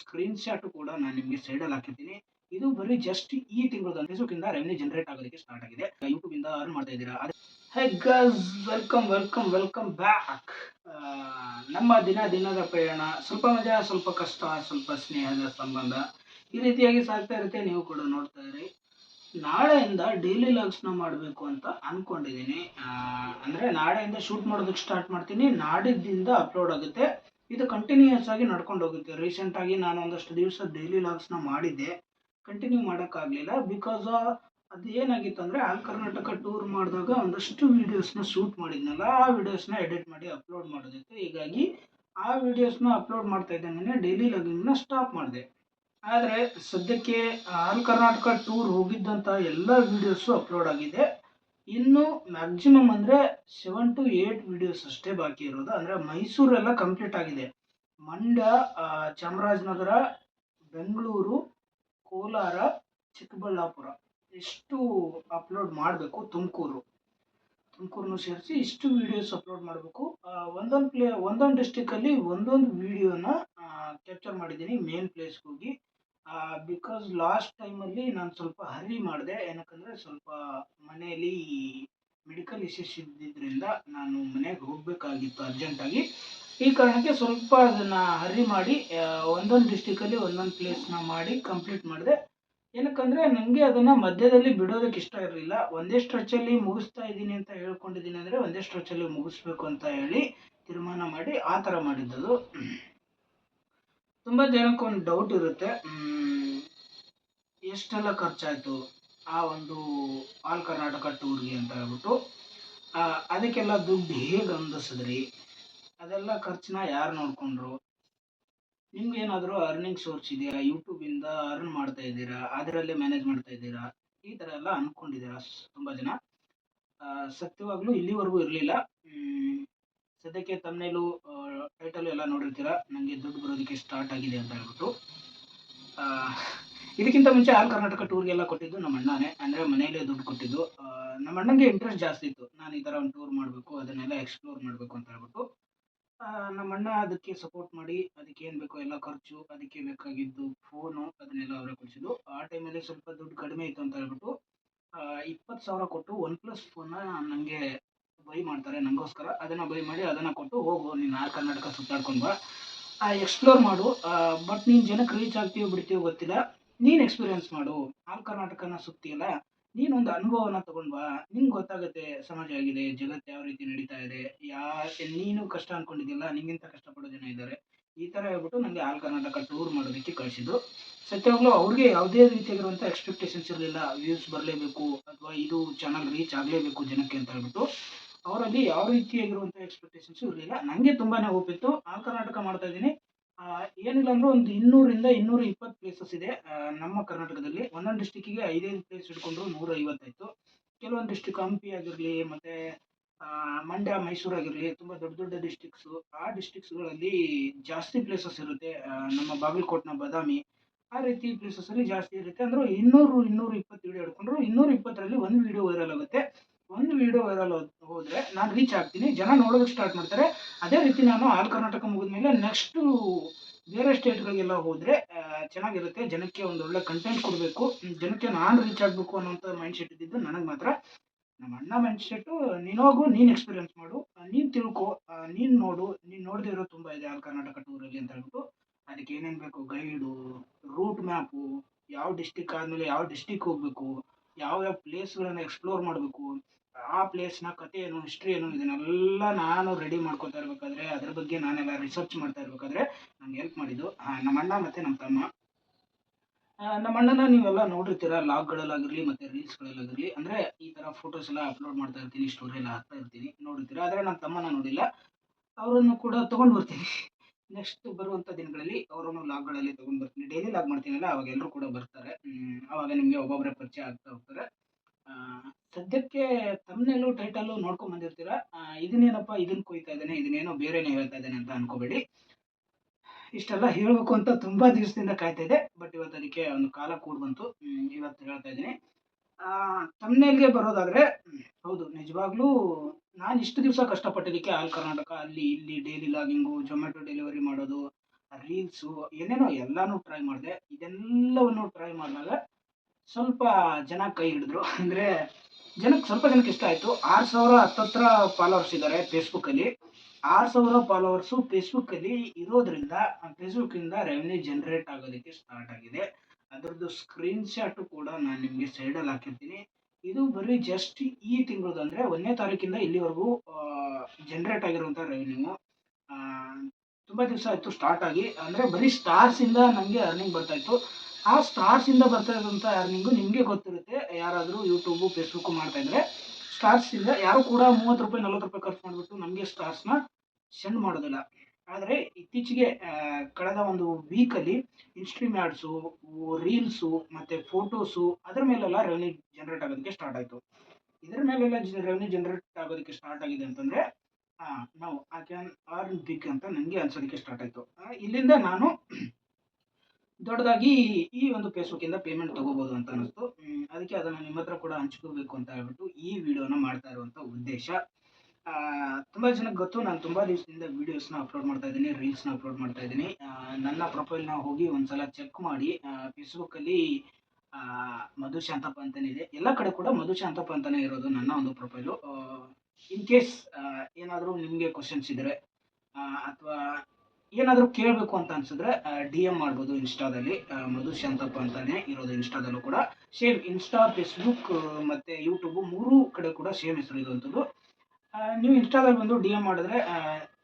Screen shot ಕೂಡ ನಾನು ನಿಮಗೆ ಸೈಡಲ್ಲಿ ಹಾಕಿದ್ದೀನಿ ಇದು ಬರೀ ಜಸ್ಟ್ ಈ ತಿಂಗಳು ಫೇಸ್ಬುಕ್ ಇಂದ ರೆವೆನ್ಯೂ ಜನರೇಟ್ ಆಗೋದಕ್ಕೆ ಸ್ಟಾರ್ಟ್ ಆಗಿದೆ. ಯೂಟ್ಯೂಬ್ ಇಂದ ಅರ್ನ್ ಮಾಡ್ತಾ ಇದ್ದೀರಾ? ವೆಲ್ಕಮ್ ವೆಲ್ಕಮ್ ವೆಲ್ಕಮ್ ಬ್ಯಾಕ್ ನಮ್ಮ ದಿನ ದಿನದ ಪ್ರಯಾಣ, ಸ್ವಲ್ಪ ಮಜಾ, ಸ್ವಲ್ಪ ಕಷ್ಟ, ಸ್ವಲ್ಪ ಸ್ನೇಹದ ಸಂಬಂಧ, ಈ ರೀತಿಯಾಗಿ ಸಾಗ್ತಾ ಇರುತ್ತೆ. ನೀವು ಕೂಡ ನೋಡ್ತಾ ಇರಿ. ನಾಳೆಯಿಂದ ಡೈಲಿ ಲಾಗ್ಸ್ನ ಮಾಡಬೇಕು ಅಂತ ಅಂದ್ಕೊಂಡಿದ್ದೀನಿ ಅಂದರೆ ನಾಳೆಯಿಂದ ಶೂಟ್ ಮಾಡೋದಕ್ಕೆ ಸ್ಟಾರ್ಟ್ ಮಾಡ್ತೀನಿ. ನಾಡಿದ್ದಿಂದ ಅಪ್ಲೋಡ್ ಆಗುತ್ತೆ. ಇದು ಕಂಟಿನ್ಯೂಯಸ್ ಆಗಿ ನಡ್ಕೊಂಡು ಹೋಗುತ್ತೆ. ರೀಸೆಂಟಾಗಿ ನಾನು ಒಂದಷ್ಟು ದಿವಸ ಡೈಲಿ ಲಾಗ್ಸ್ನ ಮಾಡಿದ್ದೆ. ಕಂಟಿನ್ಯೂ ಮಾಡೋಕ್ಕಾಗಲಿಲ್ಲ ಬಿಕಾಸ್ ಅದು ಏನಾಗಿತ್ತು ಅಂದರೆ ಆಲ್ ಕರ್ನಾಟಕ ಟೂರ್ ಮಾಡಿದಾಗ ಒಂದಷ್ಟು ವೀಡಿಯೋಸ್ನ ಶೂಟ್ ಮಾಡಿದ್ನಲ್ಲ, ಆ ವೀಡಿಯೋಸ್ನ ಎಡಿಟ್ ಮಾಡಿ ಅಪ್ಲೋಡ್ ಮಾಡೋದಿತ್ತು. ಹೀಗಾಗಿ ಆ ವೀಡಿಯೋಸ್ನ ಅಪ್ಲೋಡ್ ಮಾಡ್ತಾ ಇದ್ದಂಗೆ ಡೈಲಿ ಲಾಗಿಂಗ್ನ ಸ್ಟಾಪ್ ಮಾಡಿದೆ. ಆದರೆ ಸದ್ಯಕ್ಕೆ ಆಲ್ ಕರ್ನಾಟಕ ಟೂರ್ ಹೋಗಿದ್ದಂಥ ಎಲ್ಲ ವೀಡಿಯೋಸು ಅಪ್ಲೋಡ್ ಆಗಿದೆ. ಇನ್ನು ಮ್ಯಾಕ್ಸಿಮಮ್ ಅಂದರೆ ಸೆವೆನ್ ಟು ಏಯ್ಟ್ ವಿಡಿಯೋಸ್ ಅಷ್ಟೇ ಬಾಕಿ ಇರೋದು. ಅಂದರೆ ಮೈಸೂರೆಲ್ಲ ಕಂಪ್ಲೀಟ್ ಆಗಿದೆ. ಮಂಡ್ಯ ಚಾಮರಾಜನಗರ, ಬೆಂಗಳೂರು, ಕೋಲಾರ, ಚಿಕ್ಕಬಳ್ಳಾಪುರ. ಇಷ್ಟು ಅಪ್ಲೋಡ್ ಮಾಡಬೇಕು? ತುಮಕೂರು. ತುಮಕೂರನ್ನು ಸೇರಿಸಿ ಇಷ್ಟು ವೀಡಿಯೋಸ್ ಅಪ್ಲೋಡ್ ಮಾಡಬೇಕು. ಒಂದೊಂದು ಪ್ಲೇ ಒಂದೊಂದು ಡಿಸ್ಟಿಕಲ್ಲಿ ಒಂದೊಂದು ವೀಡಿಯೋನ ಕ್ಯಾಪ್ಚರ್ ಮಾಡಿದ್ದೀನಿ. ಮೇನ್ ಪ್ಲೇಸ್ಗೆ ಹೋಗಿ. ಬಿಕಾಸ್ ಲಾಸ್ಟ್ ಟೈಮಲ್ಲಿ ನಾನು ಸ್ವಲ್ಪ ಹರಿ ಮಾಡಿದೆ. ಏನಕ್ಕಂದರೆ ಸ್ವಲ್ಪ ಮನೆಯಲ್ಲಿ ಮೆಡಿಕಲ್ ಇಶ್ಯೂಸ್ ಇದ್ದಿದ್ದರಿಂದ ನಾನು ಮನೆಗೆ ಹೋಗಬೇಕಾಗಿತ್ತು ಅರ್ಜೆಂಟಾಗಿ ಈ ಕಾರಣಕ್ಕೆ ಸ್ವಲ್ಪ ಅದನ್ನು ಹರಿ ಮಾಡಿ ಒಂದೊಂದು ಡಿಸ್ಟಿಕಲ್ಲಿ ಒಂದೊಂದು ಪ್ಲೇಸ್ನ ಮಾಡಿ ಕಂಪ್ಲೀಟ್ ಮಾಡಿದೆ. ಏನಕ್ಕಂದರೆ ನನಗೆ ಅದನ್ನು ಮಧ್ಯದಲ್ಲಿ ಬಿಡೋದಕ್ಕೆ ಇಷ್ಟ ಇರಲಿಲ್ಲ. ಒಂದೇ ಸ್ಟ್ರೆಚಲ್ಲಿ ಮುಗಿಸ್ತಾ ಇದ್ದೀನಿ ಅಂತ ಹೇಳ್ಕೊಂಡಿದ್ದೀನಿ ಅಂದರೆ ಒಂದೇ ಸ್ಟ್ರೆಚಲ್ಲಿ ಮುಗಿಸ್ಬೇಕು ಅಂತ ಹೇಳಿ ತೀರ್ಮಾನ ಮಾಡಿ ಆ ಥರ ಮಾಡಿದ್ದದು. ತುಂಬ ಜನಕ್ಕೆ ಒಂದು ಡೌಟ್ ಇರುತ್ತೆ. ಎಷ್ಟೆಲ್ಲ ಖರ್ಚಾಯಿತು ಆ ಒಂದು ಆಲ್ ಕರ್ನಾಟಕ ಟೂರ್ಗೆ ಅಂತ ಹೇಳ್ಬಿಟ್ಟು. ಅದಕ್ಕೆಲ್ಲ ದುಡ್ಡು ಹೇಗೆ ಅಂದಿಸಿದ್ರಿ? ಅದೆಲ್ಲ ಖರ್ಚನ್ನ ಯಾರು ನೋಡಿಕೊಂಡ್ರು? ನಿಮ್ಗೇನಾದರೂ ಅರ್ನಿಂಗ್ ಸೋರ್ಸ್ ಇದೆಯಾ? ಯೂಟ್ಯೂಬಿಂದ ಅರ್ನ್ ಮಾಡ್ತಾ ಇದ್ದೀರಾ? ಅದರಲ್ಲೇ ಮ್ಯಾನೇಜ್ ಮಾಡ್ತಾ ಇದ್ದೀರಾ? ಈ ಥರ ಎಲ್ಲ ಅಂದ್ಕೊಂಡಿದ್ದೀರಾ ತುಂಬ ಜನ. ಸತ್ಯವಾಗ್ಲೂ ಇಲ್ಲಿವರೆಗೂ ಇರಲಿಲ್ಲ. ಸದ್ಯಕ್ಕೆ ತಮ್ಮೇಲೂ ಟೈಟಲ್ ಎಲ್ಲ ನೋಡಿರ್ತೀರಾ. ನನಗೆ ದುಡ್ಡು ಬರೋದಕ್ಕೆ ಸ್ಟಾರ್ಟ್ ಆಗಿದೆ ಅಂತ ಹೇಳ್ಬಿಟ್ಟು. ಇದಕ್ಕಿಂತ ಮುಂಚೆ ಆಲ್ ಕರ್ನಾಟಕ ಟೂರ್ಗೆಲ್ಲ ಕೊಟ್ಟಿದ್ದು ನಮ್ಮ ಅಣ್ಣನೇ. ಅಂದರೆ ಮನೆಯಲ್ಲೇ ದುಡ್ಡು ಕೊಟ್ಟಿದ್ದು. ನಮ್ಮ ಅಣ್ಣಂಗೆ ಇಂಟ್ರೆಸ್ಟ್ ಜಾಸ್ತಿ ಇತ್ತು. ನಾನು ಈ ಥರ ಒಂದು ಟೂರ್ ಮಾಡಬೇಕು, ಅದನ್ನೆಲ್ಲ ಎಕ್ಸ್ಪ್ಲೋರ್ ಮಾಡಬೇಕು ಅಂತ ಹೇಳ್ಬಿಟ್ಟು. ನಮ್ಮ ಅಣ್ಣ ಅದಕ್ಕೆ ಸಪೋರ್ಟ್ ಮಾಡಿ, ಅದಕ್ಕೆ ಏನು ಬೇಕೋ ಎಲ್ಲ ಖರ್ಚು, ಅದಕ್ಕೆ ಬೇಕಾಗಿದ್ದು ಫೋನು ಅದನ್ನೆಲ್ಲ ಅವರೇ ಕೊಡಿಸಿದ್ದು. ಆ ಟೈಮಲ್ಲಿ ಸ್ವಲ್ಪ ದುಡ್ಡು ಕಡಿಮೆ ಇತ್ತು ಅಂತ ಹೇಳ್ಬಿಟ್ಟು ಇಪ್ಪತ್ತು ಸಾವಿರ ಕೊಟ್ಟು ಒನ್ ಪ್ಲಸ್ ಫೋನ್ನ ನನಗೆ ಮಾಡ್ತಾರೆ ನನಗೋಸ್ಕರ ಅದನ್ನು ಬೈ ಮಾಡಿ ಅದನ್ನು ಕೊಟ್ಟು ಹೋಗು, ನೀನು ಆರ್ ಕರ್ನಾಟಕ ಸುತ್ತಾಡ್ಕೊಂಡು ಬಾ. ಆ ಎಕ್ಸ್ಪ್ಲೋರ್ ಮಾಡು ಬಟ್ ನೀನು ಜನಕ್ಕೆ ರೀಚ್ ಆಗ್ತೀವೋ ಬಿಡ್ತೀವೋ ಗೊತ್ತಿಲ್ಲ. ನೀನು ಎಕ್ಸ್ಪೀರಿಯನ್ಸ್ ಮಾಡು. ಆಲ್ ಕರ್ನಾಟಕನ ಸುತ್ತಿಯಲ್ಲ ನೀನೊಂದು ಅನುಭವನ ತಗೊಂಡ್ ಬಾ. ನಿಂಗೆ ಗೊತ್ತಾಗುತ್ತೆ ಸಮಾಜ ಆಗಿದೆ ಜಗತ್ತು ಯಾವ ರೀತಿ ನಡೀತಾ ಇದೆ. ಯಾ, ನೀನು ಕಷ್ಟ ಅನ್ಕೊಂಡಿದ್ದಿಲ್ಲ ನಿಂಗಿಂತ ಕಷ್ಟಪಡೋ ಜನ ಇದ್ದಾರೆ ಈ ಥರ ಹೇಳ್ಬಿಟ್ಟು ನನಗೆ ಆಲ್ ಕರ್ನಾಟಕ ಟೂರ್ ಮಾಡೋದಕ್ಕೆ ಕಳಿಸಿದ್ದು. ಸತ್ಯವಾಗ್ಲೂ ಅವ್ರಿಗೆ ಯಾವುದೇ ರೀತಿಯಾಗಿರುವಂಥ ಎಕ್ಸ್ಪೆಕ್ಟೇಷನ್ಸ್ ಇರಲಿಲ್ಲ. ವ್ಯೂಸ್ ಬರಲೇಬೇಕು, ಅಥವಾ ಇದು ಚಾನಲ್ ರೀಚ್ ಆಗಲೇಬೇಕು ಜನಕ್ಕೆ ಅಂತ ಹೇಳ್ಬಿಟ್ಟು. ಅವರಲ್ಲಿ ಯಾವ ರೀತಿಯಾಗಿರುವಂಥ ಎಕ್ಸ್ಪೆಕ್ಟೇಷನ್ಸ್ ಇರಲಿಲ್ಲ. ನನಗೆ ತುಂಬಾ ಒಪ್ಪಿತ್ತು ಆ ಕರ್ನಾಟಕ ಮಾಡ್ತಾ ಇದ್ದೀನಿ. ಏನಿಲ್ಲ ಅಂದ್ರೆ ಒಂದು ಇನ್ನೂರಿಂದ ಇನ್ನೂರ ಇಪ್ಪತ್ತು ಪ್ಲೇಸಸ್ ಇದೆ ನಮ್ಮ ಕರ್ನಾಟಕದಲ್ಲಿ. ಒಂದೊಂದು ಡಿಸ್ಟಿಕ್ಕಿಗೆ ಐದೈದು ಪ್ಲೇಸ್ ಇಟ್ಕೊಂಡ್ರು ನೂರ ಐವತ್ತಾಯಿತು ಕೆಲವೊಂದು ಡಿಸ್ಟಿಕ್ ಹಂಪಿ ಆಗಿರಲಿ, ಮತ್ತು ಮಂಡ್ಯ, ಮೈಸೂರು ಆಗಿರಲಿ, ತುಂಬ ದೊಡ್ಡ ದೊಡ್ಡ ಡಿಸ್ಟಿಕ್ಸು ಆ ಡಿಸ್ಟಿಕ್ಸ್ಗಳಲ್ಲಿ ಜಾಸ್ತಿ ಪ್ಲೇಸಸ್ ಇರುತ್ತೆ. ನಮ್ಮ ಬಾಗಲಕೋಟ್ನ ಬದಾಮಿ. ಆ ರೀತಿ ಪ್ಲೇಸಸ್ಸಲ್ಲಿ ಜಾಸ್ತಿ ಇರುತ್ತೆ. ಅಂದ್ರೆ ಇನ್ನೂರು ಇನ್ನೂರು ಇಪ್ಪತ್ತು ವೀಡಿಯೋ ಹಿಡ್ಕೊಂಡ್ರು. ಇನ್ನೂರ ಇಪ್ಪತ್ತರಲ್ಲಿ ಒಂದು ವೀಡಿಯೋ ವೈರಲ್ ಆಗುತ್ತೆ. ಒಂದು ವಿಡಿಯೋ ವೈರಲ್ ಹೋದರೆ ನಾನು ರೀಚ್ ಆಗ್ತೀನಿ. ಜನ ನೋಡೋದಕ್ಕೆ ಸ್ಟಾರ್ಟ್ ಮಾಡ್ತಾರೆ. ಅದೇ ರೀತಿ ನಾನು ಆಲ್ ಕರ್ನಾಟಕ ಮುಗಿದ್ಮೇಲೆ ನೆಕ್ಸ್ಟು ಬೇರೆ ಸ್ಟೇಟ್ಗಳಿಗೆಲ್ಲ ಹೋದರೆ ಚೆನ್ನಾಗಿರುತ್ತೆ. ಜನಕ್ಕೆ ಒಂದು ಒಳ್ಳೆ ಕಂಟೆಂಟ್ ಕೊಡಬೇಕು. ಜನಕ್ಕೆ ನಾನು ರೀಚ್ ಆಗಬೇಕು ಅನ್ನೋಂಥ ಮೈಂಡ್ ಸೆಟ್ ಇದ್ದಿದ್ದು ನನಗೆ ಮಾತ್ರ. ನಮ್ಮ ಅಣ್ಣ ಮೈಂಡ್ ಸೆಟ್ಟು ನೀನೋಗು ನೀನು ಎಕ್ಸ್ಪೀರಿಯನ್ಸ್ ಮಾಡು. ನೀನು ತಿಳ್ಕೊ. ನೀನು ನೋಡು. ನೀನು ನೋಡದೇ ಇರೋ ತುಂಬ ಇದೆ ಆಲ್ ಕರ್ನಾಟಕ ಟೂರಲ್ಲಿ ಅಂತ ಹೇಳ್ಬಿಟ್ಟು ಅದಕ್ಕೆ ಏನೇನು ಬೇಕು? ಗೈಡು ರೂಟ್ ಮ್ಯಾಪು ಯಾವ ಡಿಸ್ಟಿಕ್ ಆದಮೇಲೆ ಯಾವ ಡಿಸ್ಟಿಕ್ ಹೋಗಬೇಕು? ಯಾವ ಯಾವ ಪ್ಲೇಸ್ಗಳನ್ನು ಎಕ್ಸ್ಪ್ಲೋರ್ ಮಾಡಬೇಕು? ಆ ಪ್ಲೇಸ್ನ ಕತೆ ಏನು ಹಿಸ್ಟ್ರಿ ಏನು ಇದನ್ನೆಲ್ಲ ನಾನು ರೆಡಿ ಮಾಡ್ಕೊತಾ ಇರಬೇಕಾದ್ರೆ, ಅದ್ರ ಬಗ್ಗೆ ನಾನೆಲ್ಲ ರಿಸರ್ಚ್ ಮಾಡ್ತಾ ಇರಬೇಕಾದ್ರೆ ನಂಗೆ ಹೆಲ್ಪ್ ಮಾಡಿದ್ದು ನಮ್ಮ ಅಣ್ಣ ಮತ್ತು ನಮ್ಮ ತಮ್ಮ. ನಮ್ಮ ಅಣ್ಣನ ನೀವೆಲ್ಲ ನೋಡಿರ್ತೀರ, ಲಾಗ್ಗಳಲ್ಲಾಗಿರಲಿ ಮತ್ತು ರೀಲ್ಸ್ಗಳಲ್ಲಾಗಿರಲಿ, ಅಂದರೆ ಈ ಥರ ಫೋಟೋಸ್ ಎಲ್ಲ ಅಪ್ಲೋಡ್ ಮಾಡ್ತಾ ಇರ್ತೀನಿ ಸ್ಟೋರಿ ಎಲ್ಲ ಹಾಕ್ತಾ ಇರ್ತೀನಿ, ನೋಡಿರ್ತೀರ? ಆದರೆ ನಮ್ಮ ತಮ್ಮನ ನೋಡಿಲ್ಲ. ಅವರನ್ನು ಕೂಡ ತೊಗೊಂಡು ಬರ್ತೀನಿ. ನೆಕ್ಸ್ಟ್ ಬರುವಂಥ ದಿನಗಳಲ್ಲಿ ಅವರನ್ನು ಲಾಗ್ಗಳಲ್ಲಿ ತೊಗೊಂಡು ಬರ್ತೀನಿ. ಡೈಲಿ ಲಾಗ್ ಮಾಡ್ತೀನಲ್ಲ, ಅವಾಗ ಎಲ್ಲರೂ ಕೂಡ ಬರ್ತಾರೆ. ಅವಾಗ ನಿಮಗೆ ಒಬ್ಬೊಬ್ಬರೇ ಪರಿಚಯ ಆಗ್ತಾ ಹೋಗ್ತಾರೆ. ಸದ್ಯಕ್ಕೆ ತಮ್ಮನೇಲು ಟೈಟಲ್ಲು ನೋಡ್ಕೊಂಡ್ ಬಂದಿರ್ತೀರ? ಇದನ್ನೇನಪ್ಪ ಇದನ್ನ ಕೊಯ್ತಾ ಇದ್ದಾನೆ, ಇದನ್ನೇನೋ ಬೇರೆನೇ ಹೇಳ್ತಾ ಇದ್ದಾನೆ ಅಂತ ಅನ್ಕೋಬೇಡಿ. ಇಷ್ಟೆಲ್ಲ ಹೇಳಬೇಕು ಅಂತ ತುಂಬ ದಿವಸದಿಂದ ಕಾಯ್ತಾ ಇದೆ ಬಟ್ ಇವತ್ತು ಅದಕ್ಕೆ ಒಂದು ಕಾಲ ಕೂಡ್ ಬಂತು. ಇವತ್ತು ಹೇಳ್ತಾ ಇದ್ದೀನಿ. ತಮ್ಮನೇಲ್ಗೆ ಬರೋದಾದರೆ ಹೌದು, ನಿಜವಾಗ್ಲೂ ನಾನು ಇಷ್ಟು ದಿವಸ ಕಷ್ಟಪಟ್ಟಿದ್ದಕ್ಕೆ ಆಲ್ ಕರ್ನಾಟಕ ಅಲ್ಲಿ ಇಲ್ಲಿ ಡೈಲಿ ಲಾಗಿಂಗು ಜೊಮ್ಯಾಟೊ ಡೆಲಿವರಿ ಮಾಡೋದು ರೀಲ್ಸು ಏನೇನೋ ಎಲ್ಲನೂ ಟ್ರೈ ಮಾಡಿದೆ. ಇದೆಲ್ಲವನ್ನು ಟ್ರೈ ಮಾಡಿದಾಗ ಸ್ವಲ್ಪ ಜನ ಕೈ ಹಿಡಿದ್ರು. ಅಂದರೆ ಜನಕ್ಕೆ ಸ್ವಲ್ಪ ಜನಕ್ಕೆ ಇಷ್ಟ ಆಯಿತು. ಆರು ಸಾವಿರ ಹತ್ತತ್ರ ಫಾಲೋವರ್ಸ್ ಇದ್ದಾರೆ ಫೇಸ್ಬುಕ್ಕಲ್ಲಿ ಆರು ಸಾವಿರ ಫಾಲೋವರ್ಸು ಫೇಸ್ಬುಕ್ಕಲ್ಲಿ ಇರೋದ್ರಿಂದ ಫೇಸ್ಬುಕ್ಕಿಂದ ರೆವೆನ್ಯೂ ಜನರೇಟ್ ಆಗೋದಕ್ಕೆ ಸ್ಟಾರ್ಟ್ ಆಗಿದೆ. ಅದರದ್ದು ಸ್ಕ್ರೀನ್ ಶಾಟು ಕೂಡ ನಾನು ನಿಮಗೆ ಅಲ್ಲಿ ಹಾಕಿರ್ತೀನಿ. ಇದು ಬರೀ ಜಸ್ಟ್ ಈ ತಿಂಗಳದ್ದು ಅಂದ್ರೆ ಒಂದನೇ ತಾರೀಕಿಂದ ಇಲ್ಲಿವರೆಗೂ ಜನ್ರೇಟ್ ಆಗಿರುವಂಥ ರೆವೆನ್ಯೂ ತುಂಬ ದಿವಸ ಆಯಿತು ಸ್ಟಾರ್ಟ್ ಆಗಿ. ಅಂದರೆ ಬರೀ ಸ್ಟಾರ್ಸಿಂದ ನನಗೆ ಅರ್ನಿಂಗ್ ಬರ್ತಾ ಇತ್ತು. ಆ ಸ್ಟಾರ್ಸಿಂದ ಬರ್ತಾ ಇರೋಂಥ ಅರ್ನಿಂಗು ನಿಮಗೆ ಗೊತ್ತಿರುತ್ತೆ. ಯಾರಾದರೂ ಯೂಟ್ಯೂಬು ಫೇಸ್ಬುಕ್ಕು ಮಾಡ್ತಾ ಇದ್ರೆ ಸ್ಟಾರ್ಸಿಂದ ಯಾರು ಕೂಡ ಮೂವತ್ತು ರೂಪಾಯಿ, ನಲ್ವತ್ತು ರೂಪಾಯಿ ಖರ್ಚು ಮಾಡಿಬಿಟ್ಟು ನಮಗೆ ಸ್ಟಾರ್ಸ್ನ ಸೆಂಡ್ ಮಾಡೋದಿಲ್ಲ. ಆದರೆ ಇತ್ತೀಚೆಗೆ ಕಳೆದ ಒಂದು ವೀಕಲ್ಲಿ ಇನ್ಸ್ಟ್ರೀಮ್ ಆ್ಯಡ್ಸು ರೀಲ್ಸು ಮತ್ತು ಫೋಟೋಸು ಅದರ ಮೇಲೆಲ್ಲ ರೆವೆನ್ಯೂ ಜನ್ರೇಟ್ ಆಗೋದಕ್ಕೆ ಸ್ಟಾರ್ಟ್ ಆಯಿತು. ಇದರ ಮೇಲೆಲ್ಲ ರೆವೆನ್ಯೂ ಜನ್ರೇಟ್ ಆಗೋದಕ್ಕೆ ಸ್ಟಾರ್ಟ್ ಆಗಿದೆ ಅಂತಂದರೆ ನಾವು ಐ ಕ್ಯಾನ್ ಅರ್ನ್ ಬಿಗ್ ಅಂತ ನನಗೆ ಅನ್ಸೋದಕ್ಕೆ ಸ್ಟಾರ್ಟ್ ಆಯಿತು. ಇಲ್ಲಿಂದ ನಾನು ದೊಡ್ಡದಾಗಿ ಈ ಒಂದು ಫೇಸ್ಬುಕ್ಕಿಂದ ಪೇಮೆಂಟ್ ತಗೋಬೋದು ಅಂತ ಅನ್ನಿಸ್ತು. ಅದಕ್ಕೆ ಅದನ್ನು ನಿಮ್ಮ ಹತ್ರ ಕೂಡ ಹಂಚ್ಕೋಬೇಕು ಅಂತ ಹೇಳ್ಬಿಟ್ಟು ಈ ವಿಡಿಯೋನ ಮಾಡ್ತಾ ಇರುವಂಥ ಉದ್ದೇಶ. ತುಂಬ ಜನಕ್ಕೆ ಗೊತ್ತು, ನಾನು ತುಂಬ ದಿವಸದಿಂದ ವೀಡಿಯೋಸ್ನ ಅಪ್ಲೋಡ್ ಮಾಡ್ತಾ ಇದ್ದೀನಿ ರೀಲ್ಸ್ನ ಅಪ್ಲೋಡ್ ಮಾಡ್ತಾ ಇದ್ದೀನಿ. ನನ್ನ ಪ್ರೊಫೈಲ್ನ ಹೋಗಿ ಒಂದ್ಸಲ ಚೆಕ್ ಮಾಡಿ. ಫೇಸ್ಬುಕ್ಕಲ್ಲಿ ಮಧು ಶಾಂತಪ್ಪ ಅಂತಲೇ ಇದೆ. ಎಲ್ಲ ಕಡೆ ಕೂಡ ಮಧು ಶಾಂತಪ್ಪ ಅಂತಲೇ ಇರೋದು ನನ್ನ ಒಂದು ಪ್ರೊಫೈಲು ಇನ್ ಕೇಸ್ ಏನಾದರೂ ನಿಮಗೆ ಕ್ವಶನ್ಸ್ ಇದ್ದರೆ ಅಥವಾ ಏನಾದರೂ ಕೇಳಬೇಕು ಅಂತ ಅನ್ಸಿದ್ರೆ ಡಿ ಎಂ ಮಾಡ್ಬೋದು ಇನ್ಸ್ಟಾದಲ್ಲಿ. ಮಧು ಶಾಂತಪ್ಪ ಅಂತಾನೆ ಇರೋದು ಇನ್ಸ್ಟಾದಲ್ಲೂ ಕೂಡ. ಸೇಮ್ ಇನ್ಸ್ಟಾ ಫೇಸ್ಬುಕ್ ಮತ್ತು ಯೂಟ್ಯೂಬು ಮೂರು ಕಡೆ ಕೂಡ ಸೇಮ್ ಹೆಸರು ಇರುವಂಥದ್ದು. ನೀವು ಇನ್ಸ್ಟಾದಲ್ಲಿ ಬಂದು ಡಿ ಎಂ ಮಾಡಿದ್ರೆ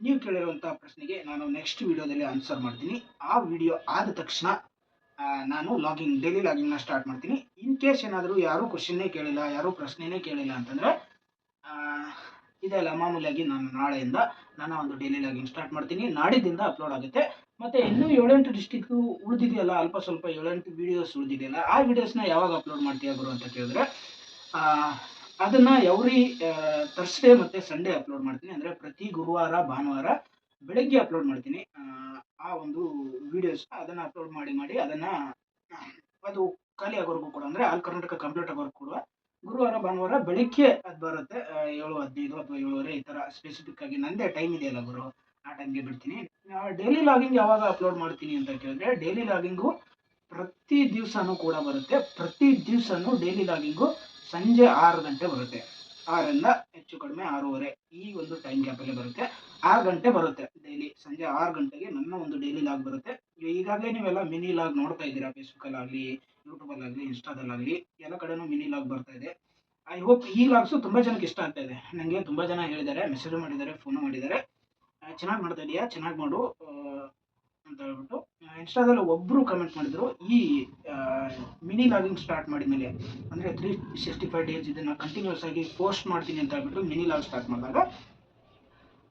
ನೀವು ಕೇಳಿರುವಂಥ ಪ್ರಶ್ನೆಗೆ ನಾನು ನೆಕ್ಸ್ಟ್ ವಿಡಿಯೋದಲ್ಲಿ ಆನ್ಸರ್ ಮಾಡ್ತೀನಿ. ಆ ವಿಡಿಯೋ ಆದ ತಕ್ಷಣ ನಾನು ಲಾಗಿಂಗ್ ಡೈಲಿ ಲಾಗಿಂಗ್ನ ಸ್ಟಾರ್ಟ್ ಮಾಡ್ತೀನಿ. ಇನ್ ಕೇಸ್ ಏನಾದರೂ ಯಾರೂ ಕ್ವಶನ್ನೇ ಕೇಳಿಲ್ಲ, ಯಾರೂ ಪ್ರಶ್ನೆನೇ ಕೇಳಿಲ್ಲ ಅಂತಂದರೆ ಇದೆಲ್ಲ ಮಾಮೂಲಿಯಾಗಿ ನಾನು ನಾಳೆಯಿಂದ ನನ್ನ ಒಂದು ಡೈಲಿ ಲಾಗಿಂಗ್ ಸ್ಟಾರ್ಟ್ ಮಾಡ್ತೀನಿ. ನಾಡಿದ್ದಿಂದ ಅಪ್ಲೋಡ್ ಆಗುತ್ತೆ. ಮತ್ತು ಇನ್ನೂ ಏಳೆಂಟು ಡಿಸ್ಟಿಕ್ಕು ಉಳಿದಿದೆಯಲ್ಲ ಅಲ್ಪ ಸ್ವಲ್ಪ ಏಳೆಂಟು ವೀಡಿಯೋಸ್ ಉಳಿದಿದೆಯಲ್ಲ ಆ ವೀಡಿಯೋಸ್ನ ಯಾವಾಗ ಅಪ್ಲೋಡ್ ಮಾಡ್ತೀಯ ಗುರು ಅಂತ ಕೇಳಿದ್ರೆ ಅದನ್ನು ಎವ್ರಿ ಥರ್ಸ್ಡೇ ಮತ್ತು ಸಂಡೇ ಅಪ್ಲೋಡ್ ಮಾಡ್ತೀನಿ. ಅಂದರೆ ಪ್ರತಿ ಗುರುವಾರ ಭಾನುವಾರ ಬೆಳಗ್ಗೆ ಅಪ್ಲೋಡ್ ಮಾಡ್ತೀನಿ. ಆ, ಒಂದು ವೀಡಿಯೋಸ್ ಅದನ್ನು ಅಪ್ಲೋಡ್ ಮಾಡಿ ಮಾಡಿ ಅದನ್ನು ಅದು ಖಾಲಿ ಆಗೋವರೆಗೂ ಕೂಡ. ಅಂದರೆ ಆಲ್ ಕರ್ನಾಟಕ ಕಂಪ್ಲೀಟ್ ಆಗೋವರೆಗೂ ಕೂಡ ಗುರುವಾರ, ಭಾನುವಾರ ಬೆಳಿಗ್ಗೆ ಅದು ಬರುತ್ತೆ. ಏಳು ಹದಿನೈದು ಅಥವಾ ಏಳುವರೆ ಈ ಥರ ಸ್ಪೆಸಿಫಿಕ್ ಆಗಿ ನಂದೇ ಟೈಮ್ ಇದೆಯಲ್ಲ ಗುರು? ಆ ಟೈಮ್ಗೆ ಬಿಡ್ತೀನಿ. ಡೈಲಿ ಲಾಗಿಂಗ್ ಯಾವಾಗ ಅಪ್ಲೋಡ್ ಮಾಡ್ತೀನಿ ಅಂತ ಕೇಳಿದ್ರೆ ಡೈಲಿ ಲಾಗಿಂಗು ಪ್ರತಿ ದಿವಸನೂ ಕೂಡ ಬರುತ್ತೆ. ಪ್ರತಿ ದಿವಸನೂ ಡೈಲಿ ಲಾಗಿಂಗು ಸಂಜೆ ಆರು ಗಂಟೆ ಬರುತ್ತೆ. ಆರರಿಂದ ಹೆಚ್ಚು ಕಡಿಮೆ ಆರೂವರೆ ಈ ಒಂದು ಟೈಮ್ ಗ್ಯಾಪಲ್ಲಿ ಬರುತ್ತೆ. ಆರು ಗಂಟೆ ಬರುತ್ತೆ. ಡೈಲಿ ಸಂಜೆ ಆರು ಗಂಟೆಗೆ ನನ್ನ ಒಂದು ಡೈಲಿ ಲಾಗ್ ಬರುತ್ತೆ. ಈಗಾಗಲೇ ನೀವೆಲ್ಲ ಮಿನಿ ಲಾಗ್ ನೋಡ್ತಾ ಇದ್ದೀರಾ ಫೇಸ್ಬುಕ್ಕಲ್ಲಾಗಲಿ ಯೂಟ್ಯೂಬಲ್ಲಾಗಲಿ ಇನ್ಸ್ಟಾದಲ್ಲಾಗಲಿ ಎಲ್ಲ ಕಡೆನೂ ಮಿನಿ ಲಾಗ್ ಬರ್ತಾ ಇದೆ. ಐ ಹೋಪ್ ಈ ಲಾಗ್ಸು ತುಂಬ ಜನಕ್ಕೆ ಇಷ್ಟ ಆಗ್ತಾ ಇದೆ. ನನಗೆ ತುಂಬ ಜನ ಹೇಳಿದ್ದಾರೆ ಮೆಸೇಜ್ ಮಾಡಿದ್ದಾರೆ ಫೋನು ಮಾಡಿದ್ದಾರೆ. ಚೆನ್ನಾಗಿ ಮಾಡ್ತಾ ಇದೆಯಾ? ಚೆನ್ನಾಗಿ ಮಾಡು. ಅಂತ ಹೇಳ್ಬಿಟ್ಟು ಇನ್ಸ್ಟಾದಲ್ಲಿ ಒಬ್ಬರು ಕಮೆಂಟ್ ಮಾಡಿದ್ರು, ಈ ಮಿನಿ ಲಾಗಿಂಗ್ ಸ್ಟಾರ್ಟ್ ಮಾಡಿದ ಮೇಲೆ ಅಂದರೆ ತ್ರೀ ಸಿಕ್ಸ್ಟಿ ಫೈವ್ ಡೇಸ್ ಇದನ್ನು ಕಂಟಿನ್ಯೂಸ್ ಆಗಿ ಪೋಸ್ಟ್ ಮಾಡ್ತೀನಿ ಅಂತ ಹೇಳ್ಬಿಟ್ಟು ಮಿನಿ ಲಾಗ್ ಸ್ಟಾರ್ಟ್ ಮಾಡಿದಾಗ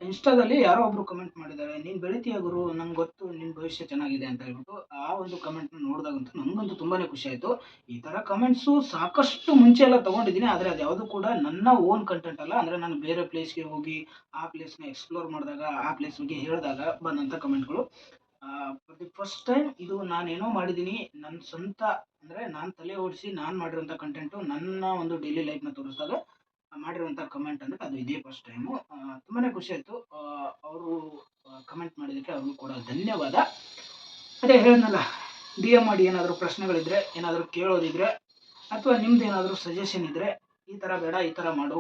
ಇನ್ಸ್ಟಾದಲ್ಲಿ ಯಾರೋ ಒಬ್ರು ಕಮೆಂಟ್ ಮಾಡಿದ್ದಾರೆ, ನೀನು ಬೆಳಿತೀಯ ಗುರು, ನಂಗೆ ಗೊತ್ತು ನಿನ್ನ ಭವಿಷ್ಯ ಚೆನ್ನಾಗಿದೆ ಅಂತ ಹೇಳ್ಬಿಟ್ಟು ಆ ಒಂದು ಕಮೆಂಟ್ನ ನೋಡಿದಾಗಂತೂ ನನಗಂತೂ ತುಂಬಾ ಖುಷಿ ಆಯಿತು. ಈ ಥರ ಕಮೆಂಟ್ಸು ಸಾಕಷ್ಟು ಮುಂಚೆ ಎಲ್ಲ ತೊಗೊಂಡಿದ್ದೀನಿ, ಆದರೆ ಅದು ಯಾವುದು ಕೂಡ ನನ್ನ ಓನ್ ಕಂಟೆಂಟ್ ಅಲ್ಲ. ಅಂದರೆ ನಾನು ಬೇರೆ ಪ್ಲೇಸ್ಗೆ ಹೋಗಿ ಆ ಪ್ಲೇಸ್ನ ಎಕ್ಸ್ಪ್ಲೋರ್ ಮಾಡಿದಾಗ, ಆ ಪ್ಲೇಸ್ ಬಗ್ಗೆ ಹೇಳಿದಾಗ ಬಂದಂಥ ಕಮೆಂಟ್ಗಳು ಬಟ್ ಫಸ್ಟ್ ಟೈಮ್ ಇದು ನಾನೇನೋ ಮಾಡಿದ್ದೀನಿ ನನ್ನ ಸ್ವಂತ, ಅಂದರೆ ನಾನು ತಲೆ ಓಡಿಸಿ ನಾನು ಮಾಡಿರೋಂಥ ಕಂಟೆಂಟು ನನ್ನ ಒಂದು ಡೈಲಿ ಲೈಫ್ನ ತೋರಿಸಿದಾಗ ಮಾಡಿರುವಂಥ ಕಮೆಂಟ್ ಅಂದರೆ ಅದು ಇದೇ ಫಸ್ಟ್ ಟೈಮು ತುಂಬಾ ಖುಷಿ ಆಯಿತು. ಅವರು ಕಮೆಂಟ್ ಮಾಡಿದ್ದಕ್ಕೆ ಅವ್ರಿಗೂ ಕೂಡ ಧನ್ಯವಾದ. ಅದೇ ಹೇಳಿದ್ನಲ್ಲ ಡಿ ಎಂ ಮಾಡಿ ಏನಾದರೂ ಪ್ರಶ್ನೆಗಳಿದ್ರೆ, ಏನಾದರೂ ಕೇಳೋದಿದ್ರೆ, ಅಥವಾ ನಿಮ್ದು ಏನಾದರೂ ಸಜೆಷನ್ ಇದ್ದರೆ ಈ ಥರ ಬೇಡ, ಈ ಥರ ಮಾಡು.